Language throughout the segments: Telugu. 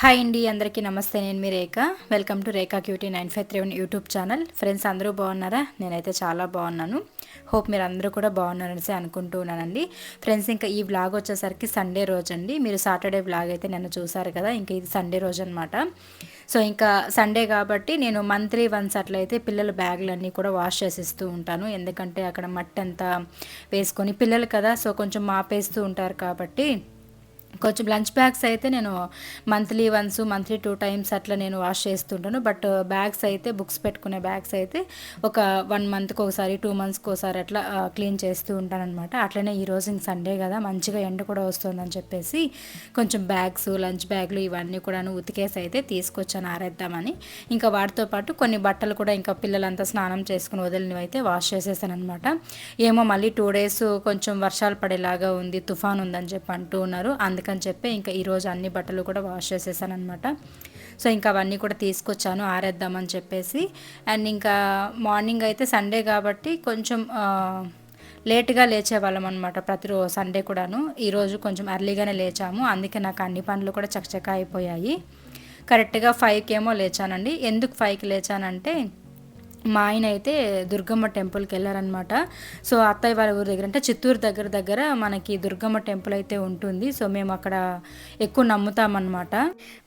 హాయ్ అండి అందరికీ నమస్తే. నేను మీ Rekha. Welcome to Rekha QT nine five three one YouTube channel. Friends అందరూ బాగున్నారా? నేనైతే చాలా బాగున్నాను. హోప్ మీరు అందరూ కూడా బాగున్నారనేసి అనుకుంటూ ఉన్నానండి. ఫ్రెండ్స్ ఇంకా ఈ వ్లాగ్ వచ్చేసరికి సండే రోజు అండి మీరు సాటర్డే వ్లాగ్ అయితే నన్ను చూసారు కదా ఇంకా ఇది సండే రోజు అనమాట సో ఇంకా సండే కాబట్టి నేను మంత్లీ వన్స్ అట్లయితే పిల్లల బ్యాగులన్నీ కూడా వాష్ చేసిస్తూ ఉంటాను. ఎందుకంటే అక్కడ మట్టి అంతా వేసుకొని పిల్లలు కదా సో కొంచెం మాపేస్తూ ఉంటారు కాబట్టి కొంచెం లంచ్ బ్యాగ్స్ అయితే నేను monthly once monthly two times అట్లా నేను వాష్ చేస్తుంటాను. బట్ బ్యాగ్స్ అయితే బుక్స్ పెట్టుకునే బ్యాగ్స్ అయితే ఒక వన్ మంత్కి ఒకసారి టూ మంత్స్కి ఒకసారి అట్లా క్లీన్ చేస్తూ ఉంటాను అనమాట అట్లనే ఈరోజు ఇంక సండే కదా మంచిగా ఎండ కూడా వస్తుందని చెప్పేసి కొంచెం బ్యాగ్స్ లంచ్ బ్యాగ్లు ఇవన్నీ కూడా ఉతికేసి అయితే తీసుకొచ్చాను ఆరేద్దామని. ఇంకా వాటితో పాటు కొన్ని బట్టలు కూడా ఇంకా పిల్లలంతా స్నానం చేసుకుని వదిలినవి అయితే వాష్ చేసేసాను అనమాట ఏమో మళ్ళీ టూ డేస్ కొంచెం వర్షాలు పడేలాగా ఉంది తుఫాన్ ఉందని చెప్పి అంటూ ఉన్నారు. అందుకే అందుకని చెప్పి ఇంకా ఈరోజు అన్ని బట్టలు కూడా వాష్ చేసేసాను అనమాట సో ఇంకా అవన్నీ కూడా తీసుకొచ్చాను ఆరేద్దామని చెప్పేసి. అండ్ ఇంకా మార్నింగ్ అయితే సండే కాబట్టి కొంచెం లేట్గా లేచేవాళ్ళం అనమాట ప్రతిరోజు సండే కూడాను. ఈరోజు కొంచెం ఎర్లీగానే లేచాము అందుకే నాకు అన్ని పనులు కూడా చకచకా అయిపోయాయి. కరెక్ట్గా ఫైవ్కి ఏమో లేచానండి. ఎందుకు ఫైవ్కి లేచానంటే మా ఆయన అయితే దుర్గమ్మ టెంపుల్కి వెళ్ళారనమాట సో అత్తయ్య వాళ్ళ ఊరి దగ్గర అంటే చిత్తూరు దగ్గర దగ్గర మనకి దుర్గమ్మ టెంపుల్ అయితే ఉంటుంది. సో మేము అక్కడ ఎక్కువ నమ్ముతామన్నమాట.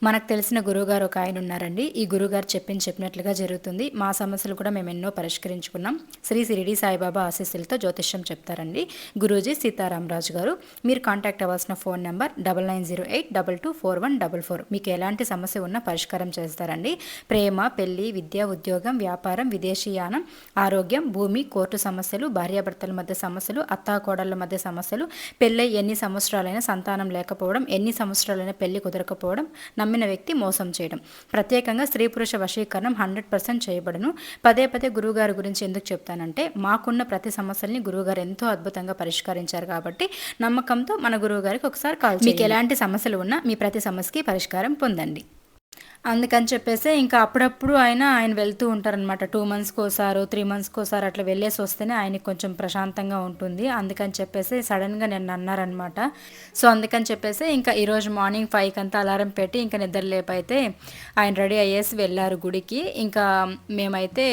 మనకు తెలిసిన గురువుగారు ఒక ఆయన ఉన్నారండి. ఈ గురువుగారు చెప్పింది చెప్పినట్లుగా జరుగుతుంది. మా సమస్యలు కూడా మేము ఎన్నో పరిష్కరించుకున్నాం. శ్రీ సిరిడి సాయిబాబా ఆశీస్సులతో జ్యోతిష్యం చెప్తారండి. గురూజీ సీతారామరాజు గారు మీరు కాంటాక్ట్ అవ్వాల్సిన phone number double nine zero eight double two four one double four మీకు ఎలాంటి సమస్య ఉన్నా పరిష్కారం చేస్తారండి. ప్రేమ పెళ్ళి విద్య ఉద్యోగం వ్యాపారం విదేశ విదేశీయానం ఆరోగ్యం భూమి కోర్టు సమస్యలు భార్యాభర్తల మధ్య సమస్యలు అత్తాకోడళ్ళ మధ్య సమస్యలు పెళ్ళై ఎన్ని సంవత్సరాలైనా సంతానం లేకపోవడం ఎన్ని సంవత్సరాలైనా పెళ్ళి కుదరకపోవడం నమ్మిన వ్యక్తి మోసం చేయడం. ప్రత్యేకంగా స్త్రీ పురుష వశీకరణం హండ్రెడ్ పర్సెంట్ చేయబడను. పదే పదే గురువుగారి గురించి ఎందుకు చెప్తానంటే మాకున్న ప్రతి సమస్యల్ని గురువుగారు ఎంతో అద్భుతంగా పరిష్కరించారు కాబట్టి నమ్మకంతో మన గురువుగారికి ఒకసారి కాల్ మీకు ఎలాంటి సమస్యలు ఉన్నా మీ ప్రతి సమస్యకి పరిష్కారం పొందండి. అందుకని చెప్పేసి ఇంకా అప్పుడప్పుడు ఆయన ఆయన వెళ్తూ ఉంటారనమాట టూ మంత్స్కి ఒకసారి త్రీ మంత్స్కి ఒకసారి అట్లా వెళ్ళేసి వస్తేనే ఆయనకి కొంచెం ప్రశాంతంగా ఉంటుంది. అందుకని చెప్పేసి సడన్గా నేను అన్నారనమాట సో అందుకని చెప్పేసి ఇంకా ఈరోజు మార్నింగ్ ఫైవ్కి అంతా అలారం పెట్టి ఇంకా నిద్ర లేపైతే ఆయన రెడీ అయ్యేసి వెళ్ళారు గుడికి. ఇంకా మేమైతే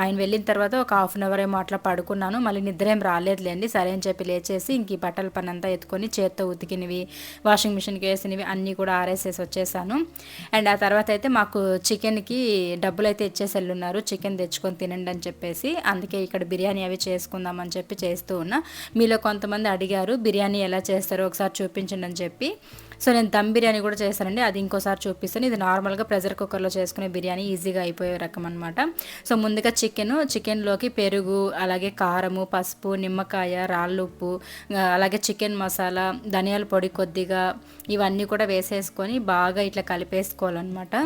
ఆయన వెళ్ళిన తర్వాత ఒక హాఫ్ అన్ అవర్ ఏమో అట్లా పడుకున్నాను. మళ్ళీ నిద్ర ఏం రాలేదులేండి. సరే అని చెప్పి లేచేసి ఇంక ఈ బట్టల పని అంతా ఎత్తుకొని చేత్తో ఉతికినవి వాషింగ్ మిషన్కి వేసినవి అన్నీ కూడా ఆరేసేసి వచ్చేసాను. అండ్ ఆ తర్వాత అయితే మాకు చికెన్కి డబ్బులు అయితే ఇచ్చేసి వెళ్ళున్నారు చికెన్ తెచ్చుకొని తినండి అని చెప్పేసి అందుకే ఇక్కడ బిర్యానీ అవి చేసుకుందామని చెప్పి చేస్తూ ఉన్నా. మీలో కొంతమంది అడిగారు బిర్యానీ ఎలా చేస్తారో ఒకసారి చూపించండి అని చెప్పి. సో నేను దమ్ బిర్యానీ కూడా చేశానండి. అది ఇంకోసారి చూపిస్తాను. ఇది నార్మల్గా ప్రెషర్ కుక్కర్లో చేసుకునే బిర్యానీ ఈజీగా అయిపోయే రకం అనమాట సో ముందుగా చికెన్ చికెన్లోకి పెరుగు అలాగే కారము పసుపు నిమ్మకాయ రాళ్ళుప్పు అలాగే చికెన్ మసాలా ధనియాల పొడి కొద్దిగా ఇవన్నీ కూడా వేసేసుకొని బాగా ఇట్లా కలిపేసుకోవాలన్నమాట.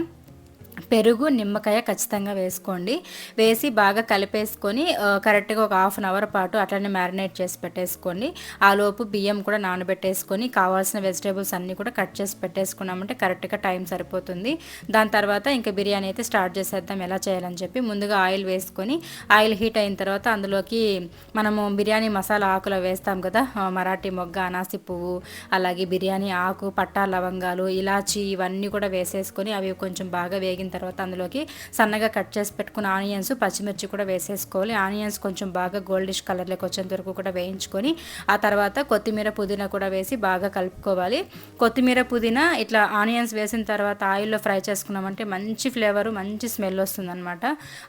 పెరుగు నిమ్మకాయ ఖచ్చితంగా వేసుకోండి. వేసి బాగా కలిపేసుకొని కరెక్ట్గా ఒక హాఫ్ అన్ అవర్ పాటు అట్లనే మ్యారినేట్ చేసి పెట్టేసుకోండి. ఆ లోపు బియ్యం కూడా నానబెట్టేసుకొని కావాల్సిన వెజిటేబుల్స్ అన్నీ కూడా కట్ చేసి పెట్టేసుకున్నామంటే కరెక్ట్గా టైం సరిపోతుంది. దాని తర్వాత ఇంకా బిర్యానీ అయితే స్టార్ట్ చేసేద్దాం ఎలా చేయాలని చెప్పి ముందుగా ఆయిల్ వేసుకొని ఆయిల్ హీట్ అయిన తర్వాత అందులోకి మనము బిర్యానీ మసాలా ఆకులు వేస్తాం కదా మరాఠీ మొగ్గ అనాసి పువ్వు అలాగే బిర్యానీ ఆకు పట్టా లవంగాలు ఇలాచి ఇవన్నీ కూడా వేసేసుకొని అవి కొంచెం బాగా వేగిన వేగిన తర్వాత అందులోకి సన్నగా కట్ చేసి పెట్టుకున్న ఆనియన్స్ పచ్చిమిర్చి కూడా వేసేసుకోవాలి. ఆనియన్స్ కొంచెం బాగా గోల్డిష్ కలర్లోకి వచ్చేంత వరకు కూడా వేయించుకొని ఆ తర్వాత కొత్తిమీర పుదీనా కూడా వేసి బాగా కలుపుకోవాలి. కొత్తిమీర పుదీనా ఇట్లా ఆనియన్స్ వేసిన తర్వాత ఆయిల్లో ఫ్రై చేసుకున్నామంటే మంచి ఫ్లేవరు మంచి స్మెల్ వస్తుందన్నమాట.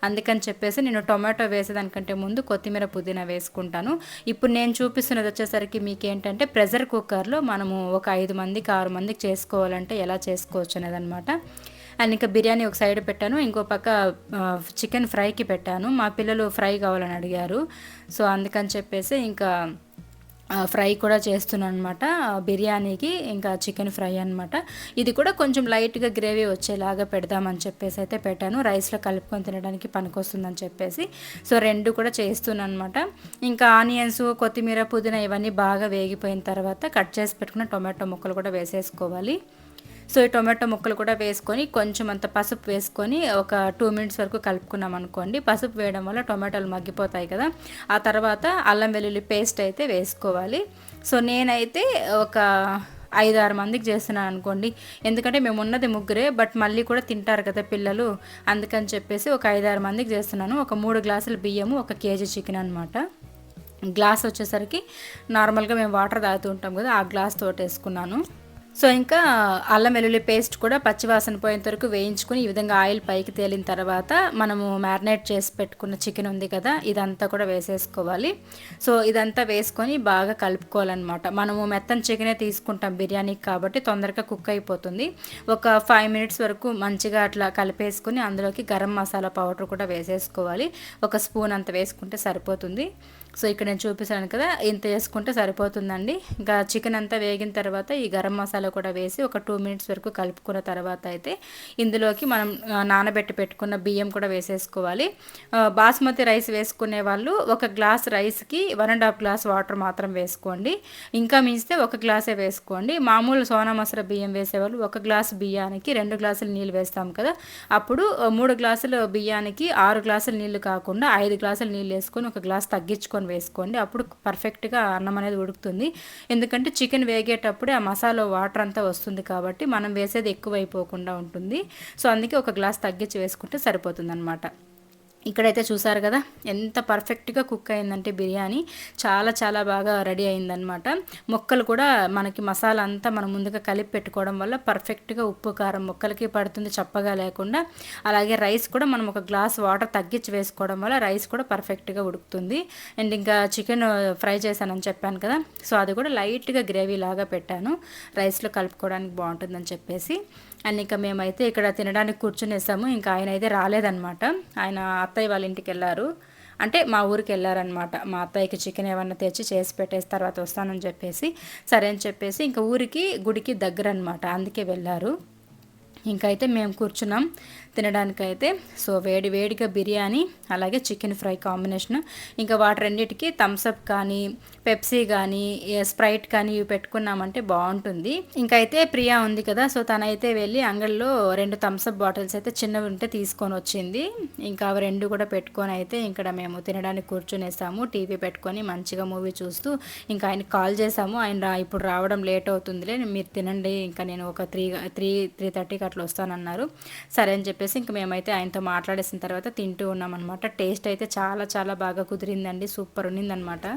అందుకని చెప్పేసి నేను టొమాటో వేసేదానికంటే ముందు కొత్తిమీర పుదీనా వేసుకుంటాను. ఇప్పుడు నేను చూపిస్తున్నది వచ్చేసరికి మీకు ఏంటంటే ప్రెషర్ కుక్కర్లో మనము ఒక ఐదు మందికి ఆరు మందికి చేసుకోవాలంటే ఎలా చేసుకోవచ్చు అనేది అనమాట అండ్ ఇంకా బిర్యానీ ఒక సైడ్ పెట్టాను ఇంకో పక్క చికెన్ ఫ్రైకి పెట్టాను. మా పిల్లలు ఫ్రై కావాలని అడిగారు. సో అందుకని చెప్పేసి ఇంకా ఫ్రై కూడా చేస్తున్నాను అనమాట బిర్యానీకి ఇంకా చికెన్ ఫ్రై అనమాట ఇది కూడా కొంచెం లైట్గా గ్రేవీ వచ్చేలాగా పెడదామని చెప్పేసి అయితే పెట్టాను. రైస్లో కలుపుకొని తినడానికి పనికొస్తుందని చెప్పేసి. సో రెండు కూడా చేస్తున్నాను అనమాట ఇంకా ఆనియన్స్ కొత్తిమీర పుదీనా ఇవన్నీ బాగా వేగిపోయిన తర్వాత కట్ చేసి పెట్టుకున్న టొమాటో ముక్కలు కూడా వేసేసుకోవాలి. సో ఈ టొమాటో ముక్కలు కూడా వేసుకొని కొంచెం అంత పసుపు వేసుకొని ఒక టూ మినిట్స్ వరకు కలుపుకున్నాం అనుకోండి. పసుపు వేయడం వల్ల టొమాటోలు మగ్గిపోతాయి కదా. ఆ తర్వాత అల్లం వెల్లుల్లి పేస్ట్ అయితే వేసుకోవాలి. సో నేనైతే ఒక ఐదు ఆరు మందికి చేస్తున్నాను అనుకోండి. ఎందుకంటే మేము ఉన్నది ముగ్గురే బట్ మళ్ళీ కూడా తింటారు కదా పిల్లలు. అందుకని చెప్పేసి ఒక ఐదు ఆరు మందికి చేస్తున్నాను. ఒక మూడు గ్లాసులు బియ్యము ఒక కేజీ చికెన్ అనమాట గ్లాస్ వచ్చేసరికి నార్మల్గా మేము వాటర్ తాగుతూ ఉంటాం కదా ఆ గ్లాస్ తోటి వేసుకున్నాను సో ఇంకా అల్లం వెల్లుల్లి పేస్ట్ కూడా పచ్చివాసన పోయేంత వరకు వేయించుకుని ఈ విధంగా ఆయిల్ పైకి తేలిన తర్వాత మనము మ్యారినేట్ చేసి పెట్టుకున్న చికెన్ ఉంది కదా ఇదంతా కూడా వేసేసుకోవాలి. సో ఇదంతా వేసుకొని బాగా కలుపుకోవాలన్నమాట. మనము మెత్తని చికెనే తీసుకుంటాం బిర్యానీకి కాబట్టి తొందరగా కుక్ అయిపోతుంది. ఒక ఫైవ్ మినిట్స్ వరకు మంచిగా అట్లా కలిపేసుకుని అందులోకి గరం మసాలా పౌడర్ కూడా వేసేసుకోవాలి. ఒక స్పూన్ అంత వేసుకుంటే సరిపోతుంది. సో ఇక్కడ నేను చూపిస్తాను కదా ఇంత వేసుకుంటే సరిపోతుందండి. ఇంకా చికెన్ అంతా వేగిన తర్వాత ఈ గరం మసాలా కూడా వేసి ఒక టూ మినిట్స్ వరకు కలుపుకున్న తర్వాత అయితే ఇందులోకి మనం నానబెట్టి పెట్టుకున్న బియ్యం కూడా వేసేసుకోవాలి. బాస్మతి రైస్ వేసుకునే వాళ్ళు ఒక గ్లాస్ రైస్కి one and half glass water మాత్రం వేసుకోండి. ఇంకా మించితే ఒక గ్లాసే వేసుకోండి. మామూలు సోనా మసర బియ్యం వేసేవాళ్ళు ఒక గ్లాస్ బియ్యానికి రెండు గ్లాసులు నీళ్ళు వేస్తాం కదా అప్పుడు మూడు గ్లాసులు బియ్యానికి ఆరు గ్లాసులు నీళ్ళు కాకుండా ఐదు గ్లాసులు నీళ్ళు వేసుకొని ఒక గ్లాస్ తగ్గించుకొని వేసుకోండి. అప్పుడు పర్ఫెక్ట్గా అన్నం అనేది ఉడుకుతుంది. ఎందుకంటే చికెన్ వేగేటప్పుడే ఆ మసాలా వాటర్ అంతా వస్తుంది కాబట్టి మనం వేసేది ఎక్కువైపోకుండా ఉంటుంది. సో అందుకే ఒక గ్లాస్ తగ్గించి వేసుకుంటే సరిపోతుంది అనమాట ఇక్కడైతే చూసారు కదా ఎంత పర్ఫెక్ట్గా కుక్ అయిందంటే బిర్యానీ. చాలా చాలా బాగా రెడీ అయిందనమాట ముక్కలు కూడా మనకి మసాలా అంతా మనం ముందుగా కలిపి పెట్టుకోవడం వల్ల పర్ఫెక్ట్గా ఉప్పు కారం ముక్కలకి పడుతుంది చప్పగా లేకుండా. అలాగే రైస్ కూడా మనం ఒక గ్లాస్ వాటర్ తగ్గించి వేసుకోవడం వల్ల రైస్ కూడా పర్ఫెక్ట్గా ఉడుకుతుంది. అండ్ ఇంకా చికెన్ ఫ్రై చేశానని చెప్పాను కదా సో అది కూడా లైట్గా గ్రేవీ లాగా పెట్టాను. రైస్లో కలుపుకోవడానికి బాగుంటుందని చెప్పేసి. అండ్ ఇంకా మేమైతే ఇక్కడ తినడానికి కూర్చునేసాము. ఇంకా ఆయన అయితే రాలేదనమాట ఆయన అత్తయ్య వాళ్ళ ఇంటికి వెళ్ళారు. అంటే మా ఊరికి వెళ్ళారనమాట మా అత్తయ్యకి చికెన్ ఏమన్నా తెచ్చి చేసి పెట్టేసి తర్వాత వస్తానని చెప్పేసి సరే అని చెప్పేసి ఇంకా ఊరికి గుడికి దగ్గర అనమాట అందుకే వెళ్ళారు. ఇంకా అయితే మేము కూర్చున్నాం. తినడానికైతే. సో వేడి వేడిగా బిర్యానీ అలాగే చికెన్ ఫ్రై కాంబినేషన్. ఇంకా వాటి రెండింటికి థమ్స్అప్ కానీ పెప్సీ కానీ స్ప్రైట్ కానీ ఇవి పెట్టుకున్నామంటే బాగుంటుంది. ఇంకా అయితే ప్రియా ఉంది కదా సో తనైతే వెళ్ళి అంగడిలో రెండు థమ్స్అప్ బాటిల్స్ అయితే చిన్నవి ఉంటే తీసుకొని వచ్చింది. ఇంకా అవి రెండు కూడా పెట్టుకొని అయితే ఇక్కడ మేము తినడానికి కూర్చునేసాము. టీవీ పెట్టుకొని మంచిగా మూవీ చూస్తూ ఇంకా ఆయనకి కాల్ చేసాము ఆయన ఇప్పుడు రావడం లేట్ అవుతుందిలే మీరు తినండి ఇంకా నేను ఒక త్రీ త్రీ త్రీ థర్టీకి అట్లా వస్తానన్నారు. సరే అని చెప్పేసి ఇంక మేమైతే ఆయనతో మాట్లాడేసిన తర్వాత తింటూ ఉన్నామన్నమాట. టేస్ట్ అయితే చాలా చాలా బాగా కుదిరిందండి. సూపర్ ఉన్నిందనమాట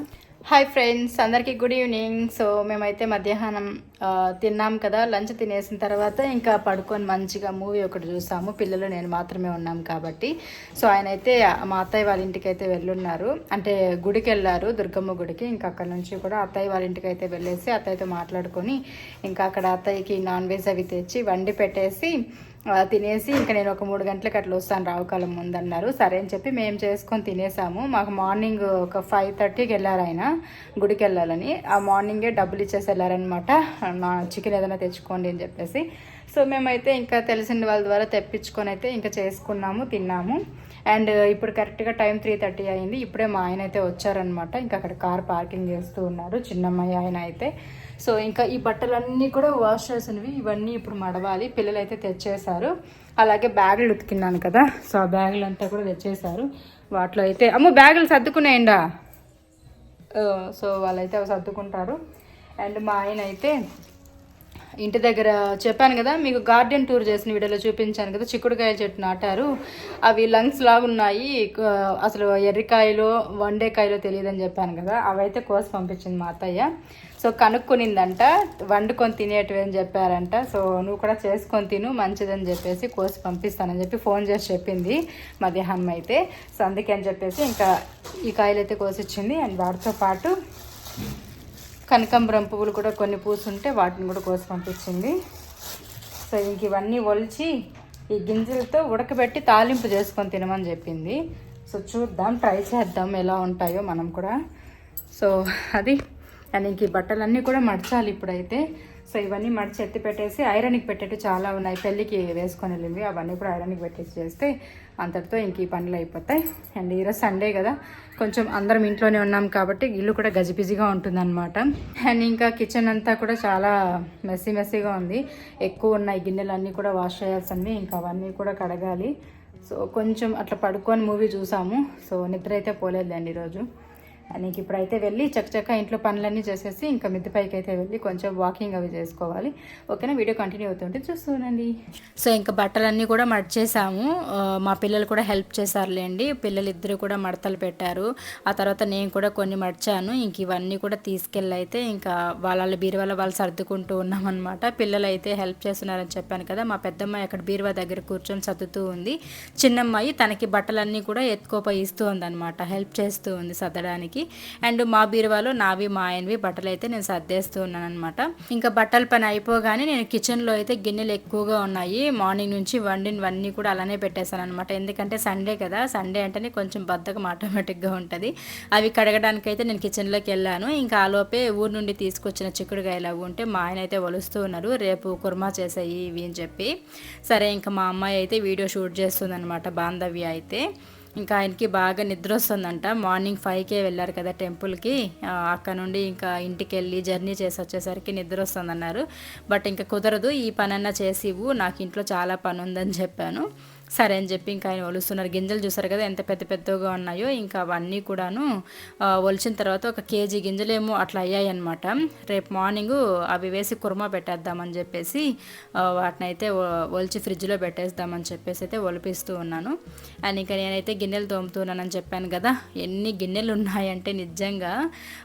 హాయ్ ఫ్రెండ్స్ అందరికీ గుడ్ ఈవినింగ్. సో మేమైతే మధ్యాహ్నం తిన్నాం కదా లంచ్ తినేసిన తర్వాత ఇంకా పడుకొని మంచిగా మూవీ ఒకటి చూసాము. పిల్లలు నేను మాత్రమే ఉన్నాం కాబట్టి. సో ఆయన అయితే మా అత్తయ్య వాళ్ళ ఇంటికి అయితే వెళ్ళున్నారు. అంటే గుడికి వెళ్ళారు దుర్గమ్మ గుడికి. ఇంకా అక్కడ నుంచి కూడా అత్తయ్య వాళ్ళ ఇంటికి అయితే వెళ్ళేసి అత్తయ్యతో మాట్లాడుకొని ఇంకా అక్కడ అత్తయ్యకి నాన్ వెజ్ అవి తెచ్చి వండి పెట్టేసి తినేసి ఇంకా నేను ఒక మూడు గంటలకు అట్లా వస్తాను రావుకాలం ముందన్నారు. సరే అని చెప్పి మేము చేసుకొని తినేసాము. మాకు మార్నింగ్ ఒక ఫైవ్ థర్టీకి వెళ్ళారు ఆయన గుడికి వెళ్ళాలని. ఆ మార్నింగే డబ్బులు ఇచ్చేసి వెళ్ళారనమాట నా చికెన్ ఏదైనా తెచ్చుకోండి అని చెప్పేసి. సో మేమైతే ఇంకా తెలిసిన వాళ్ళ ద్వారా తెప్పించుకొని అయితే ఇంకా చేసుకున్నాము తిన్నాము. అండ్ ఇప్పుడు కరెక్ట్గా టైం త్రీ థర్టీ అయింది. ఇప్పుడే మా ఆయన అయితే వచ్చారనమాట ఇంకా అక్కడ కార్ పార్కింగ్ చేస్తూ ఉన్నారు. చిన్నమ్మాయి ఆయన అయితే. సో ఇంకా ఈ బట్టలన్నీ కూడా వాష్ చేసినవి ఇవన్నీ ఇప్పుడు మడవాలి. పిల్లలు అయితే తెచ్చేశారు. అలాగే బ్యాగులు ఉతికిన్నాను కదా సో ఆ బ్యాగులు అంతా కూడా తెచ్చేశారు. వాటిలో అయితే అమ్మో బ్యాగులు సర్దుకునేయండా? సో వాళ్ళైతే అవి సర్దుకుంటారు. అండ్ మా ఆయన అయితే ఇంటి దగ్గర చెప్పాను కదా మీకు గార్డెన్ టూర్ చేసిన వీడియోలో చూపించాను కదా చిక్కుడుకాయ చెట్టు నాటారు. అవి లంగ్స్ లాగా ఉన్నాయి. అసలు ఎర్రికాయలో వండేకాయలో తెలియదని చెప్పాను కదా అవైతే కోసి పంపించింది మా అత్తయ్య. సో కనుక్కునిందంట వండుకొని తినేటివి అని చెప్పారంట. సో నువ్వు కూడా చేసుకొని తిను మంచిదని చెప్పేసి కోసి పంపిస్తానని చెప్పి ఫోన్ చేసి చెప్పింది మధ్యాహ్నం అయితే. సో అందుకే అని చెప్పేసి ఇంకా ఈ కాయలు అయితే కోసిచ్చింది అండ్ వాటితో పాటు కనకాంబరం పువ్వులు కూడా కొన్ని పూసుంటే వాటిని కూడా కోసి పంపించింది. సో ఇంక ఇవన్నీ ఒలిచి ఈ గింజలతో ఉడకబెట్టి తాలింపు చేసుకొని తినమని చెప్పింది. సో చూద్దాం ట్రై చేద్దాం ఎలా ఉంటాయో మనం కూడా. సో అది అండ్ ఇంక ఈ బట్టలన్నీ కూడా మడచాలి ఇప్పుడైతే. సో ఇవన్నీ మడిచి ఎత్తి పెట్టేసి ఐరన్కి పెట్టేట్టు చాలా ఉన్నాయి. పెళ్ళికి వేసుకొని వెళ్ళింది. అవన్నీ కూడా ఐరన్కి పెట్టేసి చేస్తే అంతటితో ఇంక ఈ పనులు అయిపోతాయి. అండ్ ఈరోజు సండే కదా. కొంచెం అందరం ఇంట్లోనే ఉన్నాం కాబట్టి ఇల్లు కూడా గజిబిజిగా ఉంటుందన్నమాట. అండ్ ఇంకా కిచెన్ అంతా కూడా చాలా మెస్సీ మెస్సీగా ఉంది. ఎక్కువ ఉన్నాయి గిన్నెలు అన్నీ కూడా వాష్ చేయాల్సినవి. ఇంకా అవన్నీ కూడా కడగాలి. సో కొంచెం అట్లా పడుకొని మూవీ చూసాము. సో నిద్ర అయితే పోలేదండి ఈరోజు నీకు ఇప్పుడైతే వెళ్ళి చక్కచక్క ఇంట్లో పనులన్నీ చేసేసి ఇంకా మిద్దె పైకి అయితే వెళ్ళి కొంచెం వాకింగ్ అవి చేసుకోవాలి. ఓకేనా? వీడియో కంటిన్యూ అవుతుంటే చూస్తుండండి సో ఇంకా బట్టలన్నీ కూడా మడిచేసాము. మా పిల్లలు కూడా హెల్ప్ చేశారులేండి పిల్లలు ఇద్దరు కూడా మడతలు పెట్టారు. ఆ తర్వాత నేను కూడా కొన్ని మడిచాను. ఇంక ఇవన్నీ కూడా తీసుకెళ్ళి అయితే ఇంకా వాళ్ళ బీరువాల వాళ్ళు సర్దుకుంటూ ఉన్నామన్నమాట. పిల్లలు అయితే హెల్ప్ చేస్తున్నారని చెప్పాను కదా. మా పెద్దమ్మాయి అక్కడ బీరువా దగ్గర కూర్చొని సర్దుతూ ఉంది. చిన్నమ్మాయి తనకి బట్టలన్నీ కూడా ఎత్తుకోపోయి ఇస్తూ ఉందన్నమాట. హెల్ప్ చేస్తూ ఉంది సర్దడానికి. అండ్ మా బీరువాలో నావి మా ఆయనవి బట్టలు అయితే నేను సర్దేస్తూ ఉన్నాను అనమాట ఇంకా బట్టల పని అయిపోగానే నేను కిచెన్లో అయితే గిన్నెలు ఎక్కువగా ఉన్నాయి. మార్నింగ్ నుంచి వండినవన్నీ కూడా అలానే పెట్టేశాను అనమాట ఎందుకంటే సండే కదా సండే అంటేనే కొంచెం బద్దకం ఆటోమేటిక్గా ఉంటుంది. అవి కడగడానికి అయితే నేను కిచెన్లోకి వెళ్ళాను. ఇంకా ఆలోపే ఊరు నుండి తీసుకొచ్చిన చిక్కుడుకాయలు అవి ఉంటే మా ఆయన అయితే వలుస్తూ ఉన్నారు. రేపు కుర్మా చేసాయి ఇవి అని చెప్పి. సరే ఇంకా మా అమ్మాయి అయితే వీడియో షూట్ చేస్తుందన్నమాట బాంధవ్య అయితే. ఇంకా ఆయనకి బాగా నిద్ర వస్తుందంట మార్నింగ్ ఫైవ్కే వెళ్ళారు కదా టెంపుల్కి. అక్కడ నుండి ఇంకా ఇంటికి వెళ్ళి జర్నీ చేసి వచ్చేసరికి నిద్ర వస్తుందన్నారు బట్ ఇంకా కుదరదు ఈ పనన్నా చేసి ఇవ్వు నాకు ఇంట్లో చాలా పని ఉందని చెప్పాను. సరే అని చెప్పి ఇంకా ఆయన ఒలుస్తున్నారు. గింజలు చూసారు కదా ఎంత పెద్ద పెద్దగా ఉన్నాయో ఇంకా అవన్నీ కూడాను ఒలిచిన తర్వాత ఒక కేజీ గింజలేమో అట్లా అయ్యాయి అనమాట రేపు మార్నింగ్ అవి వేసి కుర్మా పెట్టేద్దామని చెప్పేసి వాటిని అయితే ఒలిచి ఫ్రిడ్జ్లో పెట్టేద్దామని చెప్పేసి అయితే ఒలిపిస్తూ ఉన్నాను. అండ్ ఇంకా నేనైతే గిన్నెలు తోముతున్నానని చెప్పాను కదా ఎన్ని గిన్నెలు ఉన్నాయంటే నిజంగా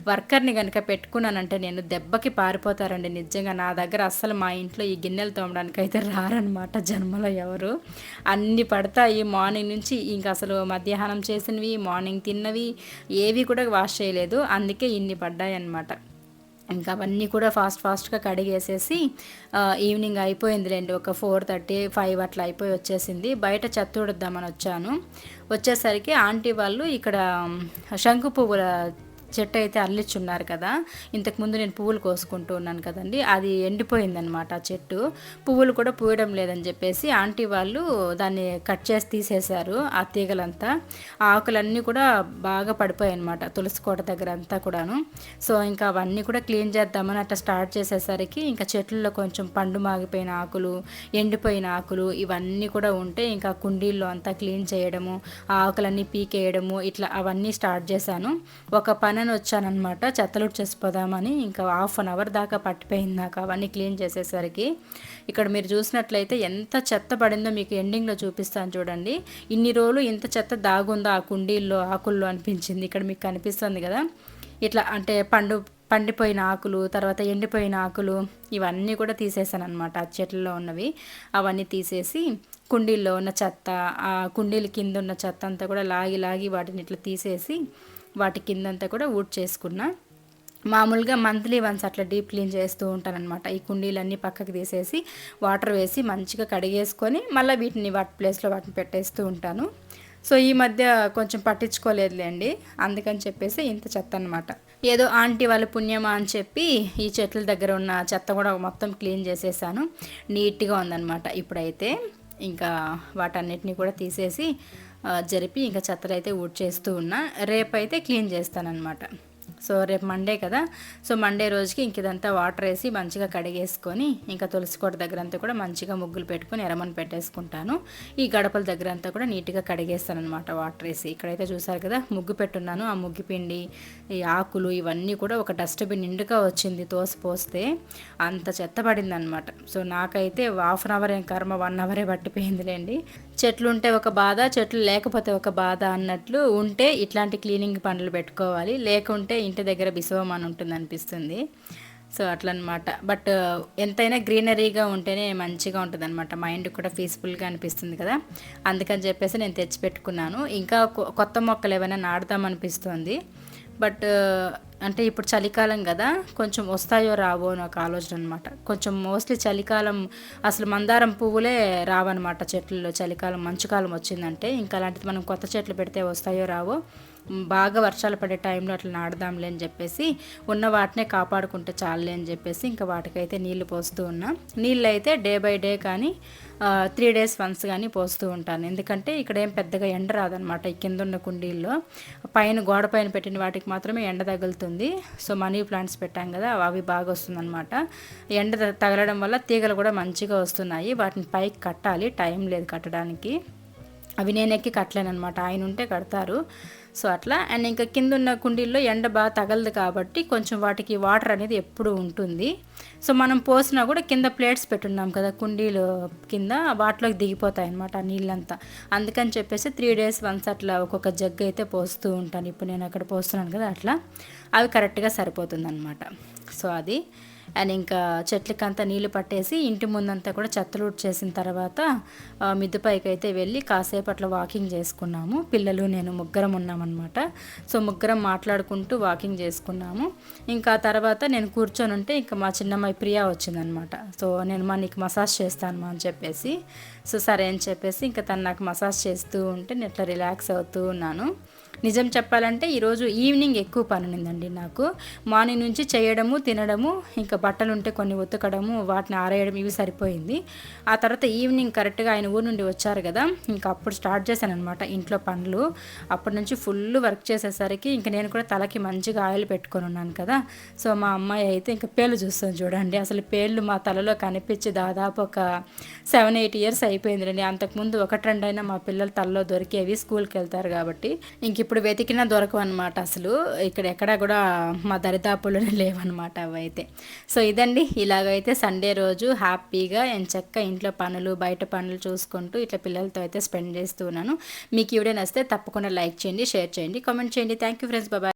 వర్కర్ని కనుక పెట్టుకున్నానంటే నేను దెబ్బకి పారిపోతారండి నిజంగా. నా దగ్గర అస్సలు మా ఇంట్లో ఈ గిన్నెలు తోమడానికి అయితే రారనమాట జన్మలో ఎవరు. అన్ని పడతాయి. మార్నింగ్ నుంచి ఇంకా అసలు మధ్యాహ్నం చేసినవి మార్నింగ్ తిన్నవి ఏవి కూడా వాష్ చేయలేదు. అందుకే ఇన్ని పడ్డాయి అన్నమాట. ఇంకా అవన్నీ కూడా ఫాస్ట్ ఫాస్ట్గా కడిగేసేసి ఈవినింగ్ అయిపోయిందిలేండి. ఒక ఫోర్ థర్టీ ఫైవ్ అట్లా అయిపోయి వచ్చేసింది. బయట చెత్త ఉడద్దామని వచ్చాను. వచ్చేసరికి ఆంటీ వాళ్ళు ఇక్కడ శంకు పువ్వుల చెట్టు అయితే అల్లిచ్చున్నారు కదా. ఇంతకుముందు నేను పువ్వులు కోసుకుంటూ ఉన్నాను కదండి. అది ఎండిపోయిందనమాట ఆ చెట్టు. పువ్వులు కూడా పూయడం లేదని చెప్పేసి ఆంటీ వాళ్ళు దాన్ని కట్ చేసి తీసేశారు ఆ తీగలంతా. ఆ ఆకులన్నీ కూడా బాగా పడిపోయాయి అనమాట తులసి కోట దగ్గర అంతా కూడాను. సో ఇంకా అవన్నీ కూడా క్లీన్ చేద్దామని అట్లా స్టార్ట్ చేసేసరికి ఇంకా చెట్లలో కొంచెం పండు మాగిపోయిన ఆకులు ఎండిపోయిన ఆకులు ఇవన్నీ కూడా ఉంటే ఇంకా కుండీల్లో అంతా క్లీన్ చేయడము ఆ ఆకులన్నీ పీకేయడము ఇట్లా అవన్నీ స్టార్ట్ చేశాను. ఒక పని అని వచ్చానమాట చెత్తలు చేసిపోదామని ఇంకా హాఫ్ అన్ అవర్ దాకా పట్టిపోయింది నాకు. అవన్నీ క్లీన్ చేసేసరికి ఇక్కడ మీరు చూసినట్లయితే ఎంత చెత్త పడిందో మీకు ఎండింగ్లో చూపిస్తాను చూడండి. ఇన్ని రోజులు ఇంత చెత్త దాగుందో ఆ కుండీల్లో ఆకుల్లో అనిపించింది. ఇక్కడ మీకు కనిపిస్తుంది కదా. ఇట్లా అంటే పండు పండిపోయిన ఆకులు తర్వాత ఎండిపోయిన ఆకులు ఇవన్నీ కూడా తీసేసాను అనమాట ఆ చెట్లలో ఉన్నవి. అవన్నీ తీసేసి కుండీల్లో ఉన్న చెత్త ఆ కుండీల కింద ఉన్న చెత్త అంతా కూడా లాగి లాగి వాటిని ఇట్లా తీసేసి వాటి కిందంతా కూడా ఊడ్ చేసుకున్నా. మామూలుగా మంత్లీ వన్స్ అట్లా డీప్ క్లీన్ చేస్తూ ఉంటానన్నమాట. ఈ కుండీలన్నీ పక్కకు తీసేసి వాటర్ వేసి మంచిగా కడిగేసుకొని మళ్ళీ వీటిని వాటి ప్లేస్లో వాటిని పెట్టేస్తూ ఉంటాను. సో ఈ మధ్య కొంచెం పట్టించుకోలేదులేండి అందుకని చెప్పేసి ఇంత చెత్త అనమాట ఏదో ఆంటీ వాళ్ళ పుణ్యమా అని చెప్పి ఈ చెట్ల దగ్గర ఉన్న చెత్త కూడా మొత్తం క్లీన్ చేసేసాను. నీట్గా ఉందన్నమాట ఇప్పుడైతే. ఇంకా వాటన్నిటిని కూడా తీసేసి జరిపి ఇంకా చెత్తలు అయితే ఊడ్చేస్తూ ఉన్నా. రేపైతే క్లీన్ చేస్తానన్నమాట. సో రేపు మండే కదా. సో మండే రోజుకి ఇంక ఇదంతా వాటర్ వేసి మంచిగా కడిగేసుకొని ఇంకా తులసి కోట దగ్గర అంతా కూడా మంచిగా ముగ్గులు పెట్టుకొని ఎరమని పెట్టేసుకుంటాను. ఈ గడపల దగ్గర అంతా కూడా నీట్గా కడిగేస్తాను అనమాట వాటర్ వేసి. ఇక్కడైతే చూసారు కదా ముగ్గు పెట్టున్నాను. ఆ ముగ్గు పిండి ఈ ఆకులు ఇవన్నీ కూడా ఒక డస్ట్బిన్ నిండుగా వచ్చింది తోసి పోస్తే అంత చెత్త పడింది అనమాట సో నాకైతే హాఫ్ అన్ అవర్ ఏం కర్మ వన్ అవరే పట్టిపోయిందిలేండి. చెట్లు ఉంటే ఒక బాధ చెట్లు లేకపోతే ఒక బాధ అన్నట్లు ఉంటే ఇట్లాంటి క్లీనింగ్ పనులు పెట్టుకోవాలి. లేకుంటే ఇంటి దగ్గర బిసవం అని ఉంటుంది అనిపిస్తుంది సో అట్లనమాట. బట్ ఎంతైనా గ్రీనరీగా ఉంటేనే మంచిగా ఉంటుంది అనమాట మైండ్ కూడా పీస్ఫుల్గా అనిపిస్తుంది కదా. అందుకని చెప్పేసి నేను తెచ్చిపెట్టుకున్నాను. ఇంకా కొ- కొత్త మొక్కలు ఏమైనా నాటుదాం అనిపిస్తుంది బట్ అంటే ఇప్పుడు చలికాలం కదా కొంచెం వస్తాయో రావో అని ఒక ఆలోచన అనమాట కొంచెం మోస్ట్లీ చలికాలం అసలు మందారం పువ్వులే రావన్నమాట చెట్లలో. చలికాలం మంచుకాలం వచ్చిందంటే ఇంకా అలాంటిది మనం కొత్త చెట్లు పెడితే వస్తాయో రావో బాగా వర్షాలు పడే టైంలో అట్లా నాడదాంలే అని చెప్పేసి ఉన్న వాటినే కాపాడుకుంటే చాలులే అని చెప్పేసి ఇంకా వాటికైతే నీళ్ళు పోస్తూ ఉన్నా. నీళ్ళు అయితే డే బై డే కానీ త్రీ డేస్ వన్స్ కానీ పోస్తూ ఉంటాను. ఎందుకంటే ఇక్కడ ఏం పెద్దగా ఎండ రాదనమాట ఈ కింద ఉన్న కుండీల్లో. పైన గోడ పైన పెట్టిన వాటికి మాత్రమే ఎండ తగులుతుంది. సో మనీ ప్లాంట్స్ పెట్టాం కదా అవి బాగా వస్తుందన్నమాట. ఎండ తగలడం వల్ల తీగలు కూడా మంచిగా వస్తున్నాయి. వాటిని పైకి కట్టాలి. టైం లేదు కట్టడానికి. అవి నేను ఎక్కి కట్టలేను అనమాట ఆయన ఉంటే కడతారు. సో అట్లా. అండ్ ఇంకా కింద ఉన్న కుండీల్లో ఎండ బాగా తగలదు కాబట్టి కొంచెం వాటికి వాటర్ అనేది ఎప్పుడు ఉంటుంది. సో మనం పోసినా కూడా కింద ప్లేట్స్ పెట్టున్నాం కదా కుండీలు కింద వాటిలోకి దిగిపోతాయి అనమాట ఆ నీళ్ళంతా. అందుకని చెప్పేసి త్రీ డేస్ వన్స్ అట్లా ఒక్కొక్క జగ్ అయితే పోస్తూ ఉంటాను. ఇప్పుడు నేను అక్కడ పోస్తున్నాను కదా అట్లా. అవి కరెక్ట్గా సరిపోతుంది అనమాట సో అది. అండ్ ఇంకా చెట్లకంతా నీళ్ళు పట్టేసి ఇంటి ముందంతా కూడా చెత్తలు చేసిన తర్వాత మిద్దుపైకి అయితే వెళ్ళి కాసేపు అట్లా వాకింగ్ చేసుకున్నాము. పిల్లలు నేను ముగ్గురం ఉన్నామన్నమాట. సో ముగ్గురం మాట్లాడుకుంటూ వాకింగ్ చేసుకున్నాము. ఇంకా తర్వాత నేను కూర్చొని ఉంటే ఇంకా మా చిన్నమ్మాయి ప్రియా వచ్చిందనమాట సో నేను మా నీకు మసాజ్ చేస్తాను మా అని చెప్పేసి. సో సరే అని చెప్పేసి ఇంకా తను నాకు మసాజ్ చేస్తూ ఉంటే నేను ఇట్లా రిలాక్స్ అవుతూ ఉన్నాను. నిజం చెప్పాలంటే ఈరోజు ఈవినింగ్ ఎక్కువ పని ఉందండి నాకు. మార్నింగ్ నుంచి చేయడము తినడము ఇంకా బట్టలు ఉంటే కొన్ని ఉతకడము వాటిని ఆరేయడం ఇవి సరిపోయింది. ఆ తర్వాత ఈవినింగ్ కరెక్ట్గా ఆయన ఊరు నుండి వచ్చారు కదా ఇంకా అప్పుడు స్టార్ట్ చేశాను అనమాట ఇంట్లో పనులు. అప్పటి నుంచి ఫుల్ వర్క్ చేసేసరికి ఇంకా నేను కూడా తలకి మంచిగా ఆయిల్ పెట్టుకొని ఉన్నాను కదా సో మా అమ్మాయి అయితే ఇంకా పేర్లు చూస్తాను చూడండి. అసలు పేర్లు మా తలలో కనిపించి దాదాపు ఒక సెవెన్ ఎయిట్ ఇయర్స్ అయిపోయిందండి అంతకుముందు ఒకటి రెండైనా మా పిల్లల తలలో దొరికేవి స్కూల్కి వెళ్తారు కాబట్టి. ఇంక ఇప్పుడు వెతికినా దొరకవు అనమాట అసలు. ఇక్కడ ఎక్కడ కూడా మా దరిదాపుల్లోనే లేవన్నమాట అవైతే. సో ఇదండి ఇలాగైతే సండే రోజు హ్యాపీగా ఎంచక్క ఇంట్లో పనులు బయట పనులు చూసుకుంటూ ఇట్లా పిల్లలతో అయితే స్పెండ్ చేస్తూ ఉన్నాను. మీకు ఇవిడే నచ్చితే తప్పకుండా లైక్ చేయండి షేర్ చేయండి కామెంట్ చేయండి. థ్యాంక్ యూ ఫ్రెండ్స్ బాబాయ్